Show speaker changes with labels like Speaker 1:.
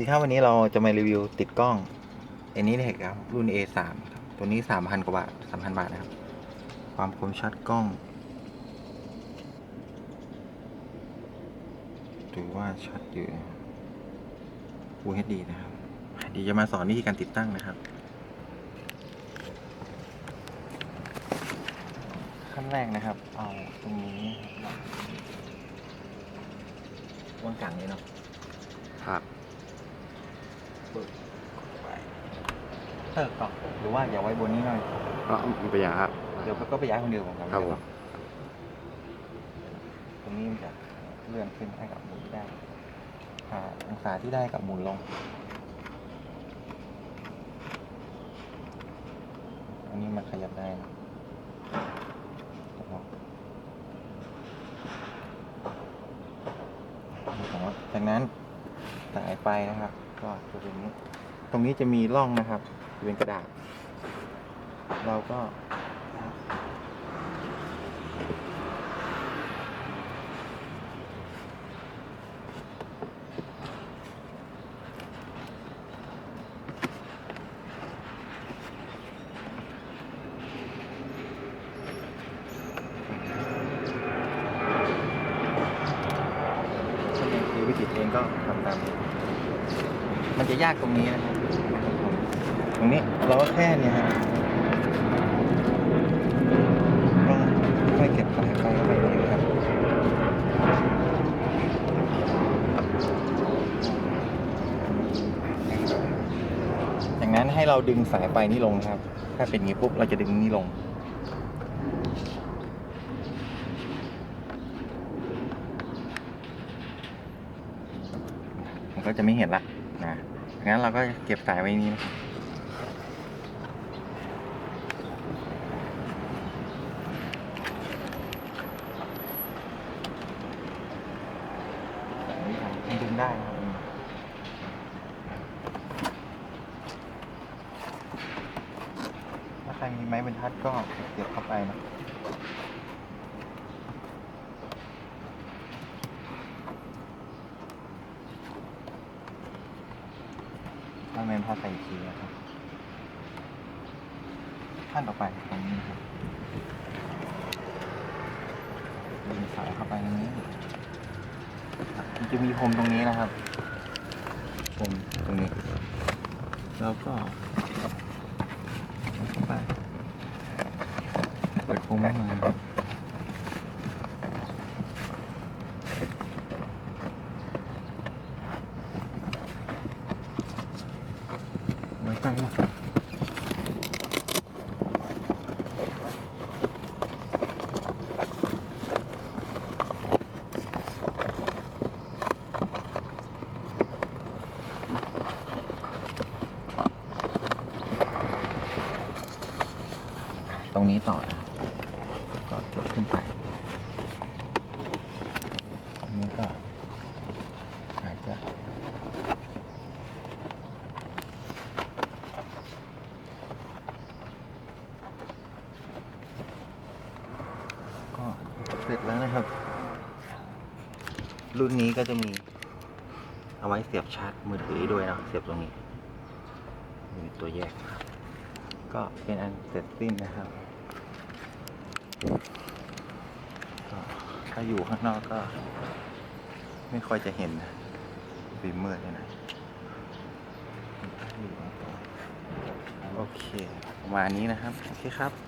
Speaker 1: ดีครับวันนี้เราจะมารีวิวติดกล้องอันนี้เนี่ยครับ รุ่น A3 ครับ ตัวนี้ 3,000 กว่าบาท 3,000 บาทนะครับ ความคมชัดกล้อง ถือว่าชัดอยู่ครับ Full HD นะครับเดียวจะมาสอนวิธีการติดตั้งนะครับ ขั้นแรกนะครับ เอาตรงนี้วางกลางนี้เนาะ
Speaker 2: ครับ
Speaker 1: ปึ๊บไปเติร์ก่อหรือว่าอย่าไว้บนนี้หน่อย
Speaker 2: ก็มันเป็นอย่างครับ
Speaker 1: เดี๋ยวก็ไปย้ายคนเดียวของเรา
Speaker 2: ครับผม
Speaker 1: ตรงนี้มันจะเลื่อนขึ้นให้กับหมุนได้หาองศาที่ได้กับหมุนลง อันนี้มันขยับได้นะจากนั้นสายไฟนะครับ ก็จะเป็นนี้ ตรงนี้จะมีร่องนะครับเป็นกระดาษ เราก็ถ้ายังคือวิธีเองก็ทำตามนี้ มันจะยากตรงนี้นะครับ ตรงนี้เราก็แค่เนี่ยฮะก็ค่อยเก็บสายไฟไปเองครับจากนั้นให้เราดึงสายไฟนี้ลงครับ ถ้าเป็นอย่างนี้ปุ๊บเราจะดึงนี้ลงมันก็จะไม่เห็นละ นะงั้นเราก็เก็บสายไว้นี้นะครับสายนี้ครับมันดึงได้ครับถ้าใครมีไม้บรรทัดก็เสียบเข้าไปนะ เมนพาใส่ทีนะครับขั้นต่อไปตรงนี้ครับดึงสายเข้าไปตรงนี้มันจะมีพรมตรงนี้นะครับพรมตรงนี้ แล้วก็เข้าไปเปิดพรมออกมาครับไว้ ตั้งนะตรงนี้ต่อนะก็กดขึ้นไป อันนี้ก็อาจจะ ก็ เสร็จแล้วนะครับ รุ่นนี้ก็จะมี เอาไว้เสียบชาร์จมือถือด้วยนะเสียบตรงนี้มีตัวแยก ก็เป็นอันเสร็จสิ้นนะครับก็ถ้าอยู่ข้างนอกก็ ไม่ค่อยจะเห็นนะฟิล์มมืดเลยนะโอเค ประมาณนี้นะครับ โอเคครับ